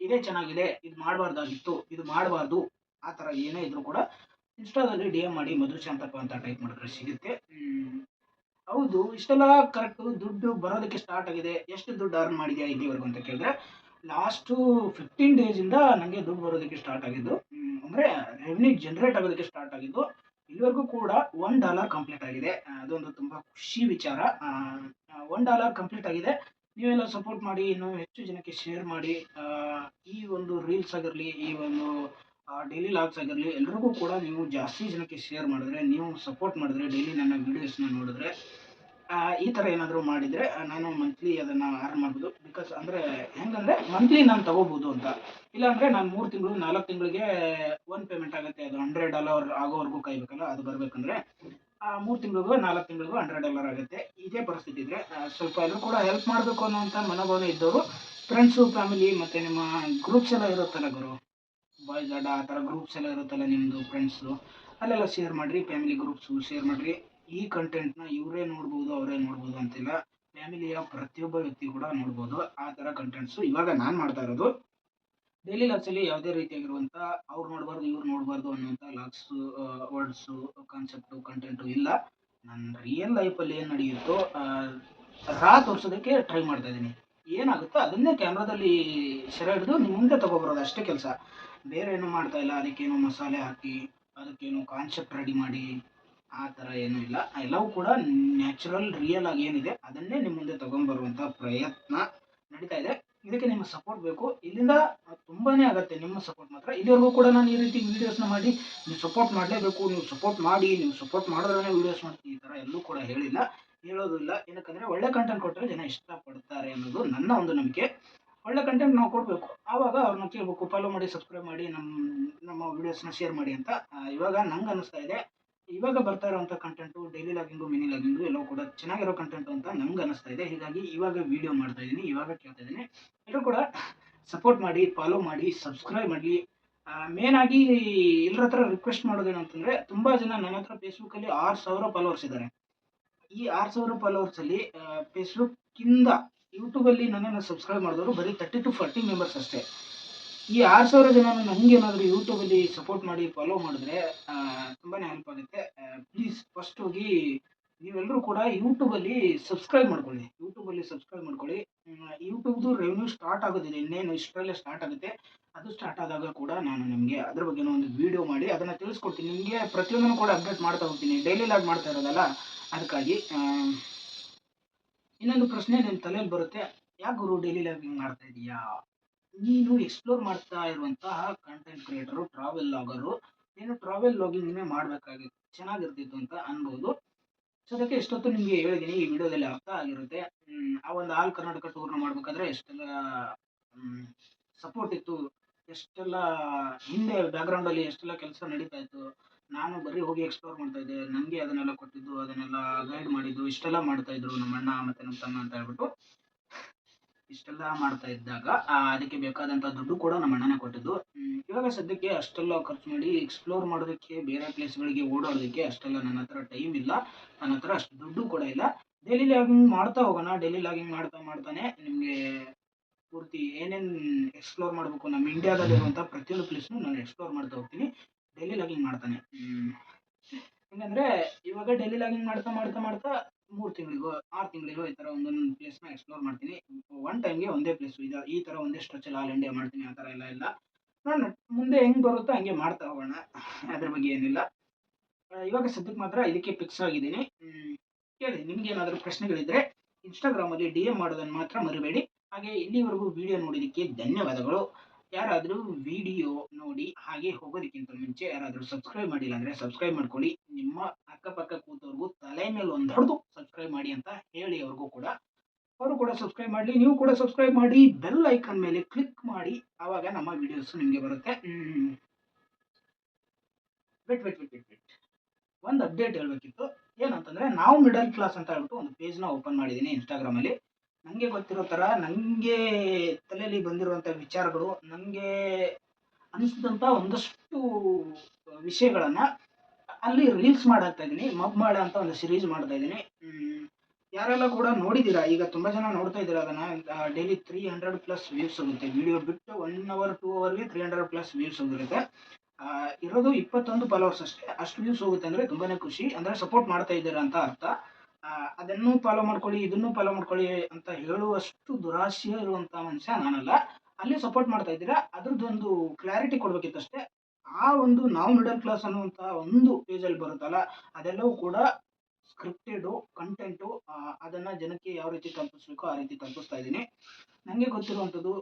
ಇದೇ ಚೆನ್ನಾಗಿದೆ, ಇದು ಮಾಡಬಾರ್ದಾಗಿತ್ತು, ಇದು ಮಾಡಬಾರ್ದು, ಆ ಥರ ಏನೇ ಇದ್ರೂ ಕೂಡ ಇನ್ಸ್ಟಾದಲ್ಲಿ ಡಿ ಎಂ ಮಾಡಿ ಮಧು ಶಾಂತಪ್ಪ ಅಂತ ಟೈಪ್ ಮಾಡಿದ್ರೆ ಸಿಗುತ್ತೆ. ಹೌದು, ಇಷ್ಟೆಲ್ಲ ಕರೆಕ್ಟು ದುಡ್ಡು ಬರೋದಕ್ಕೆ ಸ್ಟಾರ್ಟ್ ಆಗಿದೆ. ಎಷ್ಟು ದುಡ್ಡು ಅರ್ನ್ ಮಾಡಿದ್ಯಾ ಇಲ್ಲಿವರೆಗೂ ಅಂತ ಕೇಳಿದ್ರೆ ಲಾಸ್ಟು ಫಿಫ್ಟೀನ್ ಡೇಸಿಂದ ನನಗೆ ದುಡ್ಡು ಬರೋದಕ್ಕೆ ಸ್ಟಾರ್ಟ್ ಆಗಿದ್ದು. ಅಂದರೆ ರೆವೆನ್ಯೂ ಜನ್ರೇಟ್ ಆಗೋದಕ್ಕೆ ಸ್ಟಾರ್ಟ್ ಆಗಿದ್ದು. ಇಲ್ಲಿವರೆಗೂ ಕೂಡ ಒನ್ ಡಾಲರ್ ಕಂಪ್ಲೀಟ್ ಆಗಿದೆ. ಅದೊಂದು ತುಂಬ ಖುಷಿ ವಿಚಾರ. ಒನ್ ಡಾಲರ್ ಕಂಪ್ಲೀಟ್ ಆಗಿದೆ. ನೀವೆಲ್ಲ ಸಪೋರ್ಟ್ ಮಾಡಿ, ಇನ್ನೂ ಹೆಚ್ಚು ಜನಕ್ಕೆ ಶೇರ್ ಮಾಡಿ. ಈ ಒಂದು ರೀಲ್ಸ್ ಆಗಿರಲಿ, ಈ ಒಂದು ಡೈಲಿ ಲಾಗ್ಸ್ ಆಗಿರಲಿ, ಎಲ್ರಿಗೂ ಕೂಡ ನೀವು ಜಾಸ್ತಿ ಜನಕ್ಕೆ ಶೇರ್ ಮಾಡಿದ್ರೆ, ನೀವು ಸಪೋರ್ಟ್ ಮಾಡಿದ್ರೆ ಡೈಲಿ ನನ್ನ ವೀಡಿಯೋಸ್ನ ನೋಡಿದ್ರೆ ಈ ಥರ ಏನಾದರೂ ಮಾಡಿದರೆ ನಾನು ಮಂತ್ಲಿ ಅದನ್ನು ಅರ್ನ್ ಮಾಡ್ಬೋದು. ಬಿಕಾಸ್ ಅಂದರೆ, ಹೆಂಗಂದರೆ ಮಂತ್ಲಿ ನಾನು ತಗೋಬೋದು ಅಂತ. ಇಲ್ಲಾಂದರೆ ನಾನು ಮೂರು ತಿಂಗಳು, ನಾಲ್ಕು ತಿಂಗಳಿಗೆ ಒನ್ ಪೇಮೆಂಟ್ ಆಗುತ್ತೆ. ಅದು ಹಂಡ್ರೆಡ್ ಡಾಲರ್ ಆಗೋವರೆಗೂ ಕಾಯ್ಬೇಕಲ್ಲ, ಅದು ಬರಬೇಕಂದ್ರೆ ಮೂರು ತಿಂಗಳಿಗೂ, ನಾಲ್ಕು ತಿಂಗಳಿಗೂ ಹಂಡ್ರೆಡ್ ಡಾಲರ್ ಆಗುತ್ತೆ. ಇದೇ ಪರಿಸ್ಥಿತಿ ಇದ್ದರೆ ಸ್ವಲ್ಪ ಎಲ್ಲರೂ ಕೂಡ ಹೆಲ್ಪ್ ಮಾಡಬೇಕು ಅನ್ನೋಂಥ ಮನೋಭಾವನೆ ಇದ್ದವರು ಫ್ರೆಂಡ್ಸು ಫ್ಯಾಮಿಲಿ ಮತ್ತು ನಿಮ್ಮ ಗ್ರೂಪ್ಸ್ ಎಲ್ಲ ಇರುತ್ತಲ್ಲ ಗುರು? ಬಾಯ್ಸ್ ಅಡ್ಡ ಆ ಥರ ಗ್ರೂಪ್ಸ್ ಎಲ್ಲ ಇರುತ್ತಲ್ಲ ನಿಮ್ಮದು ಫ್ರೆಂಡ್ಸು ಅಲ್ಲೆಲ್ಲ ಶೇರ್ ಮಾಡಿರಿ ಫ್ಯಾಮಿಲಿ ಗ್ರೂಪ್ಸು ಶೇರ್ ಮಾಡಿರಿ. ಈ ಕಂಟೆಂಟ್ನ ಇವರೇ ನೋಡ್ಬೋದು, ಅವರೇ ನೋಡ್ಬೋದು ಅಂತಿಲ್ಲ. ಫ್ಯಾಮಿಲಿಯ ಪ್ರತಿಯೊಬ್ಬ ವ್ಯಕ್ತಿ ಕೂಡ ನೋಡ್ಬೋದು ಆ ಥರ ಕಂಟೆಂಟ್ಸು ಇವಾಗ ನಾನು ಮಾಡ್ತಾ ಇರೋದು. ಡೈಲಿ ಲಾಕ್ಸಲ್ಲಿ ಯಾವುದೇ ರೀತಿಯಾಗಿರುವಂಥ ಅವ್ರು ನೋಡಬಾರ್ದು, ಇವ್ರು ನೋಡಬಾರ್ದು ಅನ್ನೋಂಥ ಲಾಗ್ಸು ವರ್ಡ್ಸು ಕಾನ್ಸೆಪ್ಟು ಕಂಟೆಂಟು ಇಲ್ಲ. ನನ್ನ ರಿಯಲ್ ಲೈಫಲ್ಲಿ ಏನು ನಡೆಯುತ್ತೋ ರಾ ತೋರಿಸೋದಕ್ಕೆ ಟ್ರೈ ಮಾಡ್ತಾ ಇದ್ದೀನಿ. ಏನಾಗುತ್ತೋ ಅದನ್ನೇ ಕ್ಯಾಮ್ರಾದಲ್ಲಿ ಸೆರೆ ಹಿಡಿದು ನಿಮ್ಮ ಮುಂದೆ ತೊಗೊಬರೋದು ಅಷ್ಟೇ ಕೆಲಸ. ಬೇರೆ ಏನು ಮಾಡ್ತಾ ಇಲ್ಲ, ಅದಕ್ಕೇನು ಮಸಾಲೆ ಹಾಕಿ, ಅದಕ್ಕೇನು ಕಾನ್ಸೆಪ್ಟ್ ರೆಡಿ ಮಾಡಿ. ಆ ಥರ ಏನೂ ಇಲ್ಲ. ಎಲ್ಲವೂ ಕೂಡ ನ್ಯಾಚುರಲ್ ರಿಯಲ್ ಆಗಿ ಏನಿದೆ, ಅದನ್ನೇ ನಿಮ್ಮ ಮುಂದೆ ತೊಗೊಂಬರುವಂಥ ಪ್ರಯತ್ನ ನಡೀತಾ ಇದೆ. ಇದಕ್ಕೆ ನಿಮ್ಮ ಸಪೋರ್ಟ್ ಬೇಕು. ಇಲ್ಲಿಂದ ತುಂಬಾನೇ ಆಗುತ್ತೆ ನಿಮ್ಮ ಸಪೋರ್ಟ್ ಮಾತ್ರ. ಇಲ್ಲಿವರೆಗೂ ಕೂಡ ನಾನು ಈ ರೀತಿ ವೀಡಿಯೋಸ್ನ ಮಾಡಿ ನೀವು ಸಪೋರ್ಟ್ ಮಾಡಲೇಬೇಕು, ನೀವು ಸಪೋರ್ಟ್ ಮಾಡಿ, ನೀವು ಸಪೋರ್ಟ್ ಮಾಡಿದ್ರೆ ವೀಡಿಯೋಸ್ ಮಾಡ್ತೀನಿ, ಈ ಥರ ಎಲ್ಲೂ ಕೂಡ ಹೇಳಿಲ್ಲ. ಹೇಳೋದಿಲ್ಲ ಏನಕ್ಕಂದ್ರೆ ಒಳ್ಳೆ ಕಂಟೆಂಟ್ ಕೊಟ್ಟರೆ ಜನ ಇಷ್ಟಪಡ್ತಾರೆ ಅನ್ನೋದು ನನ್ನ ಒಂದು ನಂಬಿಕೆ. ಒಳ್ಳೆ ಕಂಟೆಂಟ್ ನಾವು ಕೊಡಬೇಕು. ಆವಾಗ ಅವ್ರನ್ನ ಕೇಳಬೇಕು ಫಾಲೋ ಮಾಡಿ ಸಬ್ಸ್ಕ್ರೈಬ್ ಮಾಡಿ ನಮ್ಮ ನಮ್ಮ ವೀಡಿಯೋಸ್ನ ಶೇರ್ ಮಾಡಿ ಅಂತ. ಇವಾಗ ನಂಗೆ ಅನಿಸ್ತಾ ಇದೆ. ಇವಾಗ ಬರ್ತಾ ಇರೋಂಥ content daily vlogging mini vlogging ಎಲ್ಲವೂ ಕೂಡ ಚೆನ್ನಾಗಿರೋ ಕಂಟೆಂಟು ಅಂತ ನಂಗೆ ಅನಿಸ್ತಾ ಇದೆ. ಹೀಗಾಗಿ ಇವಾಗ ವಿಡಿಯೋ ಮಾಡ್ತಾ ಇದ್ದೀನಿ ಇವಾಗ ಕೇಳ್ತಾ ಇದ್ದೀನಿ ಎಲ್ಲರೂ ಕೂಡ ಸಪೋರ್ಟ್ ಮಾಡಿ ಫಾಲೋ ಮಾಡಿ ಸಬ್ಸ್ಕ್ರೈಬ್ ಮಾಡಿ. ಮೇನ್ ಆಗಿ ಎಲ್ಲರ ಹತ್ರ ರಿಕ್ವೆಸ್ಟ್ ಮಾಡೋದೇನಂತಂದ್ರೆ, ತುಂಬ ಜನ ನನ್ನ ಹತ್ರ ಫೇಸ್ಬುಕ್ ಅಲ್ಲಿ ಆರು ಸಾವಿರ ಫಾಲೋವರ್ಸ್ ಇದ್ದಾರೆ ಈ ಆರು ಸಾವಿರ ಫಾಲೋವರ್ಸ್ ಅಲ್ಲಿ ಯೂಟ್ಯೂಬಲ್ಲಿ ನನ್ನನ್ನು ಸಬ್ಸ್ಕ್ರೈಬ್ ಮಾಡಿದವರು ಬರೀ ತರ್ಟಿ ಟು ಫಾರ್ಟಿ ಮೆಂಬರ್ಸ್ ಅಷ್ಟೇ. ಈ ಆರು ಸಾವಿರ ಜನ ನನಗೆ ಏನಾದರೂ ಯೂಟ್ಯೂಬ್ ಅಲ್ಲಿ ಸಪೋರ್ಟ್ ಮಾಡಿ ಫಾಲೋ ಮಾಡಿದ್ರೆ ತುಂಬಾ ಹೆಲ್ಪ್ ಆಗುತ್ತೆ. ಪ್ಲೀಸ್ ಫಸ್ಟ್ ಹೋಗಿ ನೀವೆಲ್ಲರೂ ಕೂಡ ಯೂಟ್ಯೂಬ್ ಅಲ್ಲಿ ಸಬ್ಸ್ಕ್ರೈಬ್ ಮಾಡ್ಕೊಳ್ಳಿ. ಯೂಟ್ಯೂಬಲ್ಲಿ ಸಬ್ಸ್ಕ್ರೈಬ್ ಮಾಡ್ಕೊಳ್ಳಿ. ಯೂಟ್ಯೂಬ್ದು ರೆವೆನ್ಯೂ ಸ್ಟಾರ್ಟ್ ಆಗೋದಿದೆ ಇನ್ನೇನು ಇಷ್ಟರಲ್ಲೇ ಸ್ಟಾರ್ಟ್ ಆಗುತ್ತೆ. ಅದು ಸ್ಟಾರ್ಟ್ ಆದಾಗ ಕೂಡ ನಾನು ನಿಮಗೆ ಅದ್ರ ಬಗ್ಗೆ ಒಂದು ವಿಡಿಯೋ ಮಾಡಿ, ಅದನ್ನ ತಿಳಿಸ್ಕೊಡ್ತೀನಿ. ನಿಮಗೆ ಪ್ರತಿಯೊಂದನ್ನು ಕೂಡ ಅಪ್ಡೇಟ್ ಮಾಡ್ತಾ ಹೋಗ್ತೀನಿ. ಡೈಲಿ ಲಾಗ್ ಮಾಡ್ತಾ ಇರೋದಲ್ಲ, ಅದಕ್ಕಾಗಿ ಇನ್ನೊಂದು ಪ್ರಶ್ನೆ ನಿಮ್ಮ ತಲೆಯಲ್ಲಿ ಬರುತ್ತೆ. ಯಾಕೆ ಗುರು ಡೈಲಿ ಲಾಗಿಂಗ್ ಮಾಡ್ತಾ ಇದೀಯಾ? ನೀನು ಎಕ್ಸ್ಪ್ಲೋರ್ ಮಾಡ್ತಾ ಇರುವಂತಹ ಕಂಟೆಂಟ್ ಕ್ರಿಯೇಟರು ಟ್ರಾವೆಲ್ ಲಾಗರು ನೀನು ಟ್ರಾವೆಲ್ ಲಾಗಿಂಗ್ನೇ ಮಾಡಬೇಕಾಗಿತ್ತು ಚೆನ್ನಾಗಿರ್ತಿತ್ತು ಅಂತ ಅನ್ಬೋದು. ಸೊ ಅದಕ್ಕೆ ಎಷ್ಟೊತ್ತು ನಿಮಗೆ ಹೇಳಿದ್ದೀನಿ ಈ ವಿಡಿಯೋದಲ್ಲಿ ಅರ್ಥ ಆಗಿರುತ್ತೆ. ಆ ಒಂದು ಆಲ್ ಕರ್ನಾಟಕ ಟೂರ್ನ ಮಾಡಬೇಕಾದ್ರೆ ಎಷ್ಟೆಲ್ಲ ಸಪೋರ್ಟ್ ಇತ್ತು, ಎಷ್ಟೆಲ್ಲ ಹಿಂದೆ ಬ್ಯಾಕ್ಗ್ರೌಂಡ್ ಅಲ್ಲಿ ಎಷ್ಟೆಲ್ಲ ಕೆಲಸ ನಡೀತಾ ಇತ್ತು. ನಾನು ಬರೀ ಹೋಗಿ ಎಕ್ಸ್ಪ್ಲೋರ್ ಮಾಡ್ತಾ ಇದ್ದೆ ನನಗೆ ಅದನ್ನೆಲ್ಲ ಕೊಟ್ಟಿದ್ದು, ಅದನ್ನೆಲ್ಲ ಗೈಡ್ ಮಾಡಿದ್ದು, ಇಷ್ಟೆಲ್ಲ ಮಾಡ್ತಾ ಇದ್ರು ನಮ್ಮ ಅಣ್ಣ ಮತ್ತೆ ನಮ್ಮ ತಮ್ಮ ಅಂತ ಹೇಳ್ಬಿಟ್ಟು. ಇಷ್ಟೆಲ್ಲ ಮಾಡ್ತಾ ಇದ್ದಾಗ ಅದಕ್ಕೆ ಬೇಕಾದಂತ ದುಡ್ಡು ಕೂಡ ನಮ್ಮ ಅಣ್ಣನೇ ಕೊಟ್ಟಿದ್ದು. ಇವಾಗ ಸದ್ಯಕ್ಕೆ ಅಷ್ಟೆಲ್ಲ ಖರ್ಚು ಮಾಡಿ ಎಕ್ಸ್ಪ್ಲೋರ್ ಮಾಡೋದಕ್ಕೆ, ಬೇರೆ ಪ್ಲೇಸ್ಗಳಿಗೆ ಓಡೋದಕ್ಕೆ ಅಷ್ಟೆಲ್ಲ ನನ್ನ ಹತ್ರ ಟೈಮ್ ಇಲ್ಲ. ನನ್ನ ಹತ್ರ ಅಷ್ಟು ದುಡ್ಡು ಕೂಡ ಇಲ್ಲ. ಡೈಲಿ ಲಾಗಿಂಗ್ ಮಾಡ್ತಾ ಹೋಗೋಣ ಡೈಲಿ ಲಾಗಿಂಗ್ ಮಾಡ್ತಾ ಮಾಡ್ತಾನೆ ನಿಮಗೆ ಪೂರ್ತಿ ಏನೇನು ಎಕ್ಸ್ಪ್ಲೋರ್ ಮಾಡಬೇಕು ನಮ್ಮ ಇಂಡಿಯಾದಲ್ಲಿರುವಂಥ ಪ್ರತಿಯೊಂದು ಪ್ಲೇಸ್ನು ನಾನು ಎಕ್ಸ್ಪ್ಲೋರ್ ಮಾಡ್ತಾ ಹೋಗ್ತೀನಿ. ಡೈಲಿ ಲಾಗಿಂಗ್ ಮಾಡ್ತಾನೆ. ಹೆಂಗಂದ್ರೆ ಇವಾಗ ಡೈಲಿ ಲಾಗಿಂಗ್ ಮಾಡ್ತಾ ಮಾಡ್ತಾ ಮಾಡ್ತಾ ಮೂರು ತಿಂಗಳಿಗೋ, ಆರು ತಿಂಗಳಿಗೋ ಈ ಥರ ಒಂದೊಂದು ಪ್ಲೇಸ್ನ ಎಕ್ಸ್ಪ್ಲೋರ್ ಮಾಡ್ತೀನಿ. ಒನ್ ಟೈಮ್ಗೆ ಒಂದೇ ಪ್ಲೇಸು ಇದು, ಈ ಥರ ಒಂದೇ ಸ್ಟ್ರೆಚಲ್ಲಿ ಆಲ್ ಇಂಡಿಯಾ ಮಾಡ್ತೀನಿ, ಆ ಥರ ಎಲ್ಲ ಇಲ್ಲ. ನಾನು ಮುಂದೆ ಹೆಂಗೆ ಬರುತ್ತೋ ಹಂಗೆ ಮಾಡ್ತಾ ಹೋಗೋಣ. ಅದ್ರ ಬಗ್ಗೆ ಏನಿಲ್ಲ. ಇವಾಗ ಸದ್ಯಕ್ಕೆ ಮಾತ್ರ ಇದಕ್ಕೆ ಫಿಕ್ಸ್ ಆಗಿದ್ದೀನಿ. ಕೇಳಿ, ನಿಮ್ಗೆ ಏನಾದರೂ ಪ್ರಶ್ನೆಗಳಿದ್ರೆ ಇನ್ಸ್ಟಾಗ್ರಾಮಲ್ಲಿ ಡಿ ಎಂ ಮಾಡೋದನ್ನು ಮಾತ್ರ ಮರಿಬೇಡಿ. ಹಾಗೆ ಇಲ್ಲಿವರೆಗೂ ವಿಡಿಯೋ ನೋಡಿದ್ದಕ್ಕೆ ಧನ್ಯವಾದಗಳು. ಯಾರಾದರೂ ವಿಡಿಯೋ ನೋಡಿ ಹಾಗೆ ಹೋಗೋದಕ್ಕಿಂತ ಮುಂಚೆ ಯಾರಾದರೂ ಸಬ್ಸ್ಕ್ರೈಬ್ ಮಾಡಿಲ್ಲ ಅಂದರೆ ಸಬ್ಸ್ಕ್ರೈಬ್ ಮಾಡ್ಕೊಳ್ಳಿ. ನಿಮ್ಮ ಅಕ್ಕಪಕ್ಕ ಕೂತವ್ರಿಗೂ ತಲೆ ಮೇಲೆ ಒಂದು ಹೊಡೆದು ಸಬ್ಸ್ಕ್ರೈಬ್ ಮಾಡಿ ಅಂತ ಹೇಳಿ ಅವ್ರಿಗೂ ಕೂಡ. ಅವರು ಕೂಡ ಸಬ್ಸ್ಕ್ರೈಬ್ ಮಾಡಲಿ ನೀವು ಕೂಡ ಸಬ್ಸ್ಕ್ರೈಬ್ ಮಾಡಿ ಬೆಲ್ ಐಕನ್ ಮೇಲೆ ಕ್ಲಿಕ್ ಮಾಡಿ ಆವಾಗ ನಮ್ಮ ವಿಡಿಯೋಸ್ ನಿಮಗೆ ಬರುತ್ತೆ. ಬಿಟ್ ಬಿಟ್ ಬಿಟ್ ಬಿಟ್ ಬಿಟ್ ಒಂದು ಅಪ್ಡೇಟ್ ಹೇಳಬೇಕಿತ್ತು. ಏನಂತಂದ್ರೆ ನಾವು ಮಿಡಲ್ ಕ್ಲಾಸ್ ಅಂತ ಹೇಳ್ಬಿಟ್ಟು ಒಂದು ಪೇಜ್ನ ಓಪನ್ ಮಾಡಿದ್ದೀನಿ ಇನ್ಸ್ಟಾಗ್ರಾಮಲ್ಲಿ ನನಗೆ ಗೊತ್ತಿರೋ ಥರ ನನಗೆ ತಲೆಯಲ್ಲಿ ಬಂದಿರುವಂಥ ವಿಚಾರಗಳು ನನಗೆ ಅನಿಸಿದಂಥ ಒಂದಷ್ಟು ವಿಷಯಗಳನ್ನು ಅಲ್ಲಿ ರೀಲ್ಸ್ ಮಾಡಾಕ್ತಾ ಇದ್ದೀನಿ, ಮಬ್ ಮಾಡ ಅಂತ ಒಂದು ಸಿರೀಸ್ ಮಾಡ್ತಾ ಇದ್ದೀನಿ. ಯಾರೆಲ್ಲ ಕೂಡ ನೋಡಿದ್ದೀರಾ, ಈಗ ತುಂಬ ಜನ ನೋಡ್ತಾ ಇದ್ದೀರಾ ಅದನ್ನು daily three hundred plus views ಹೋಗುತ್ತೆ ವಿಡಿಯೋ ಬಿಟ್ಟು ಒನ್ ಅವರ್ ಟೂ ಅವರ್ಗೆ ತ್ರೀ ಹಂಡ್ರೆಡ್ ಪ್ಲಸ್ ವ್ಯೂಸ್ ಹೋಗಿರುತ್ತೆ ಇರೋದು ಇಪ್ಪತ್ತೊಂದು ಫಾಲೋವರ್ಸ್ ಅಷ್ಟೇ. ಅಷ್ಟು ವ್ಯೂಸ್ ಹೋಗುತ್ತೆ ಅಂದರೆ ತುಂಬಾನೇ ಖುಷಿ, ಅಂದರೆ ಸಪೋರ್ಟ್ ಮಾಡ್ತಾ ಇದ್ದೀರಾ ಅಂತ ಅರ್ಥ. ಅದನ್ನು ಫಾಲೋ ಮಾಡ್ಕೊಳ್ಳಿ, ಇದನ್ನು ಫಾಲೋ ಮಾಡ್ಕೊಳ್ಳಿ ಅಂತ ಹೇಳುವಷ್ಟು ದುರಾಸೆ ಇರುವಂತ ಮನುಷ್ಯ ನಾನಲ್ಲ. ಅಲ್ಲಿ ಸಪೋರ್ಟ್ ಮಾಡ್ತಾ ಇದ್ದೀರಾ, ಅದ್ರದ್ದೊಂದು ಕ್ಲಾರಿಟಿ ಕೊಡ್ಬೇಕಿತ್ತಷ್ಟೇ. ಆ ಒಂದು ನಾವು ಮಿಡಲ್ ಕ್ಲಾಸ್ ಅನ್ನುವಂತಹ ಒಂದು ಪೇಜಲ್ಲಿ ಬರುತ್ತಲ್ಲ, ಅದೆಲ್ಲವೂ ಕೂಡ ಸ್ಕ್ರಿಪ್ಟೆಡು ಕಂಟೆಂಟು ಅದನ್ನ ಜನಕ್ಕೆ ಯಾವ ರೀತಿ ತಲುಪಿಸ್ಬೇಕೋ ಆ ರೀತಿ ತಲುಪಿಸ್ತಾ ಇದ್ದೀನಿ. ನನಗೆ ಗೊತ್ತಿರುವಂಥದ್ದು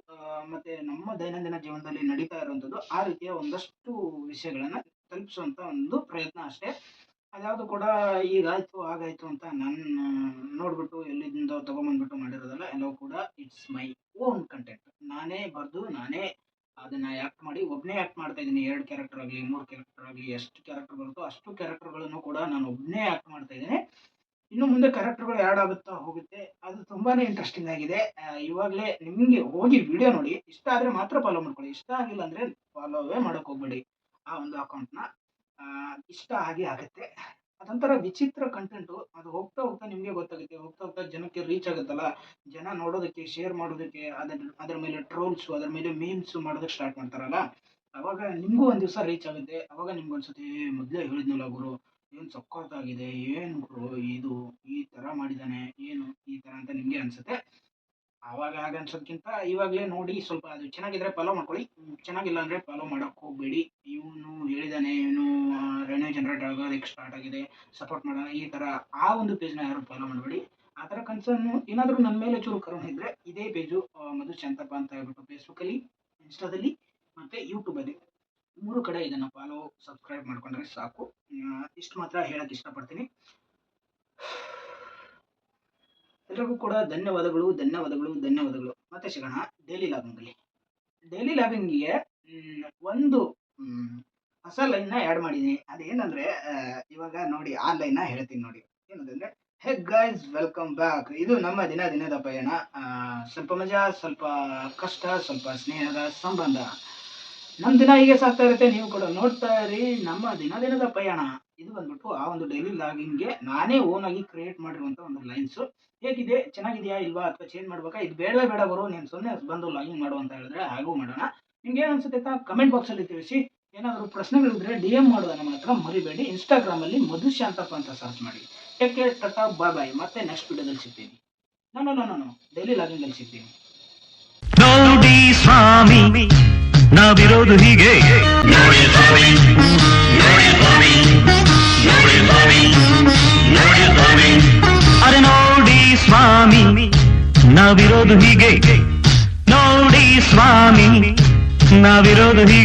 ಮತ್ತು ನಮ್ಮ ದೈನಂದಿನ ಜೀವನದಲ್ಲಿ ನಡೀತಾ ಇರುವಂಥದ್ದು ಆ ರೀತಿಯ ಒಂದಷ್ಟು ವಿಷಯಗಳನ್ನು ತಲುಪಿಸುವಂತ ಒಂದು ಪ್ರಯತ್ನ ಅಷ್ಟೇ. ಅದ್ಯಾವುದು ಕೂಡ ಈಗಾಯಿತು ಆಗಾಯ್ತು ಅಂತ ನಾನು ನೋಡ್ಬಿಟ್ಟು ಎಲ್ಲಿಂದ ತಗೊಂಬಂದ್ಬಿಟ್ಟು ಮಾಡಿರೋದಲ್ಲ, ಎಲ್ಲವೂ ಕೂಡ ಇಟ್ಸ್ ಮೈ ಓನ್ ಕಂಟೆಂಟ್ ನಾನೇ ಬರೆದು ನಾನೇ ಅದನ್ನ ಆ್ಯಕ್ಟ್ ಮಾಡಿ ಒಬ್ಬನೇ ಆ್ಯಕ್ಟ್ ಮಾಡ್ತಾ ಇದ್ದೀನಿ. ಎರಡು ಕ್ಯಾರೆಕ್ಟರ್ ಆಗಲಿ, ಮೂರು ಕ್ಯಾರೆಕ್ಟರ್ ಆಗಲಿ, ಎಷ್ಟು ಕ್ಯಾರೆಕ್ಟರ್ ಬರುತ್ತೋ ಅಷ್ಟು ಕ್ಯಾರೆಕ್ಟರ್ಗಳನ್ನು ಕೂಡ ನಾನು ಒಬ್ಬನೇ ಆ್ಯಕ್ಟ್ ಮಾಡ್ತಾ ಇದ್ದೀನಿ. ಇನ್ನು ಮುಂದೆ ಕ್ಯಾರೆಕ್ಟರ್ಗಳು ಆ್ಯಡ್ ಆಗುತ್ತಾ ಹೋಗುತ್ತೆ, ಅದು ತುಂಬಾನೇ ಇಂಟ್ರೆಸ್ಟಿಂಗ್ ಆಗಿದೆ. ಇವಾಗಲೇ ನಿಮಗೆ ಹೋಗಿ ವಿಡಿಯೋ ನೋಡಿ. ಇಷ್ಟ ಆದರೆ ಮಾತ್ರ ಫಾಲೋ ಮಾಡ್ಕೊಳ್ಳಿ. ಇಷ್ಟ ಆಗಿಲ್ಲ ಅಂದರೆ ಫಾಲೋವೇ ಮಾಡೋಕೆ ಹೋಗ್ಬೇಡಿ ಆ ಒಂದು ಅಕೌಂಟ್ನ ಇಷ್ಟ ಆಗಿ ಆಗುತ್ತೆ. ಅದೊಂಥರ ವಿಚಿತ್ರ ಕಂಟೆಂಟು ಅದು ಹೋಗ್ತಾ ಹೋಗ್ತಾ ನಿಮಗೆ ಗೊತ್ತಾಗುತ್ತೆ. ಹೋಗ್ತಾ ಹೋಗ್ತಾ ಜನಕ್ಕೆ ರೀಚ್ ಆಗುತ್ತಲ್ಲ. ಜನ ನೋಡೋದಕ್ಕೆ ಶೇರ್ ಮಾಡೋದಕ್ಕೆ, ಅದರ, ಅದ್ರ ಮೇಲೆ ಟ್ರೋಲ್ಸು ಅದ್ರ ಮೇಲೆ ಮೀಮ್ಸು ಮಾಡೋದಕ್ಕೆ ಸ್ಟಾರ್ಟ್ ಮಾಡ್ತಾರಲ್ಲ. ಅವಾಗ ನಿಮಗೂ ಒಂದು ದಿವಸ ರೀಚ್ ಆಗುತ್ತೆ. ಅವಾಗ ನಿಮ್ಗೆ ಅನ್ಸುತ್ತೆ, ಏ, ಮೊದಲೇ ಹೇಳಿದ್ನಲ್ಲ ಗುರು, ಏನು ಸಕ್ಕತ್ತಾಗಿದೆ ಏನು ಗುರು, ಇದು ಈ ಥರ ಮಾಡಿದ್ದಾನೆ ಏನು ಈ ಥರ ಅಂತ ನಿಮಗೆ ಅನ್ಸುತ್ತೆ. ಆವಾಗ ಹಾಗೆ ಅನ್ಸೋದ್ಕಿಂತ ಇವಾಗಲೇ ನೋಡಿ ಸ್ವಲ್ಪ ಅದು ಚೆನ್ನಾಗಿದ್ರೆ ಫಾಲೋ ಮಾಡ್ಕೊಳ್ಳಿ. ಚೆನ್ನಾಗಿಲ್ಲ ಅಂದರೆ ಫಾಲೋ ಮಾಡೋಕ್ಕೆ ಹೋಗಬೇಡಿ. ಇವನು ಹೇಳಿದಾನೆ, ಇವನು ರೆನ್ಯೂ ಜನರೇಟ್ ಆಗೋದಕ್ಕೆ ಸ್ಟಾರ್ಟ್ ಆಗಿದೆ ಸಪೋರ್ಟ್ ಮಾಡೋಣ, ಈ ಥರ ಆ ಒಂದು ಪೇಜ್ನ ಯಾರು ಫಾಲೋ ಮಾಡಬೇಡಿ. ಆ ಥರ ಕನ್ಸರ್ನು ಏನಾದರೂ ನನ್ನ ಮೇಲೆ ಚೂರು ಕರುಣೆ ಇದ್ದರೆ ಇದೇ ಪೇಜು ಮಧು ಶಾಂತಪ್ಪ ಅಂತ ಹೇಳ್ಬಿಟ್ಟು ಫೇಸ್ಬುಕ್ಕಲ್ಲಿ ಇನ್ಸ್ಟಾದಲ್ಲಿ ಮತ್ತು ಯೂಟ್ಯೂಬಲ್ಲಿ ಮೂರು ಕಡೆ ಇದನ್ನು ಫಾಲೋ ಸಬ್ಸ್ಕ್ರೈಬ್ ಮಾಡ್ಕೊಂಡ್ರೆ ಸಾಕು. ಇಷ್ಟು ಮಾತ್ರ ಹೇಳಕ್ಕೆ ಇಷ್ಟಪಡ್ತೀನಿ. ಎಲ್ರಿಗೂ ಕೂಡ ಧನ್ಯವಾದಗಳು ಧನ್ಯವಾದಗಳು ಧನ್ಯವಾದಗಳು. ಮತ್ತೆ ಸಿಗೋಣ ಡೈಲಿ ಲಾಗಿಂಗಲ್ಲಿ ಡೈಲಿ ಲಾಗಿಂಗಿಗೆ ಒಂದು ಹೊಸ ಲೈನ್ನ ಆ್ಯಡ್ ಮಾಡಿದ್ದೀನಿ. ಅದೇನಂದ್ರೆ ಇವಾಗ ನೋಡಿ, ಆ ಲೈನ್ನ ಹೇಳ್ತೀನಿ ನೋಡಿ. ಏನಂತಂದ್ರೆ ಹೇ ಗೈಸ್ ವೆಲ್ಕಮ್ ಬ್ಯಾಕ್ ಇದು ನಮ್ಮ ದಿನ ದಿನದ ಪಯಣ. ಸ್ವಲ್ಪ ಮಜಾ, ಸ್ವಲ್ಪ ಕಷ್ಟ, ಸ್ವಲ್ಪ ಸ್ನೇಹದ ಸಂಬಂಧ. ನಮ್ಮ ದಿನ ಹೀಗೆ ಸಾಗ್ತಾ ಇರುತ್ತೆ, ನೀವು ಕೂಡ ನೋಡ್ತಾ ಇರಿ. ನಮ್ಮ ದಿನ ದಿನದ ಪಯಣ. ಇದು ಬಂದ್ಬಿಟ್ಟು ಆ ಒಂದು ಡೈಲಿ ಲಾಗಿಂಗ್ಗೆ ನಾನೇ ಓನ್ ಆಗಿ ಕ್ರಿಯೇಟ್ ಮಾಡಿರುವಂತ ಒಂದು ಲೈನ್ಸ್ ಹೇಗಿದೆ? ಚೆನ್ನಾಗಿದೆಯಾ ಇಲ್ವಾ ಅಥವಾ ಚೇಂಜ್ ಮಾಡ್ಬೇಕಾ? ಇದು ಬೇಡ ಬೇಡ ಬರೋ ನೀನು ಸೊನ್ನೆ ಬಂದು ಲಾಗಿನ್ ಮಾಡು ಅಂತ ಹೇಳಿದ್ರೆ ಹಾಗೂ ಮಾಡೋಣ. ನಿಮ್ಗೆ ಏನು ಅನ್ಸುತ್ತೆ ಅಂತ ಕಮೆಂಟ್ ಬಾಕ್ಸಲ್ಲಿ ತಿಳಿಸಿ. ಏನಾದರೂ ಪ್ರಶ್ನೆಗಳಿದ್ರೆ ಡಿ ಎಂ ಮಾಡೋದನ್ನ ಮಾತ್ರ ಮರಿಬೇಡಿ. ಇನ್ಸ್ಟಾಗ್ರಾಮಲ್ಲಿ ಮಧು ಶಾಂತಪ್ಪ ಅಂತ ಸರ್ಚ್ ಮಾಡಿ. Take care tata bye bye ಮತ್ತೆ ನೆಕ್ಸ್ಟ್ ವಿಡಿಯೋದಲ್ಲಿ ಸಿಗ್ತೀನಿ. ನಾನು ನಾನು ಡೈಲಿ ಲಾಗಿಂಗಲ್ಲಿ ಸಿಗ್ತೀನಿ. ಸ್ವಾಮಿ, ನಾವಿರೋದು ಹೀಗೆ. ಅರೆ ನೋಡಿ ಸ್ವಾಮಿ ನಾವಿರೋದು ಹೀಗೆ ನೋಡಿ ಸ್ವಾಮಿ ನಾವಿರೋದು ಹೀಗೆ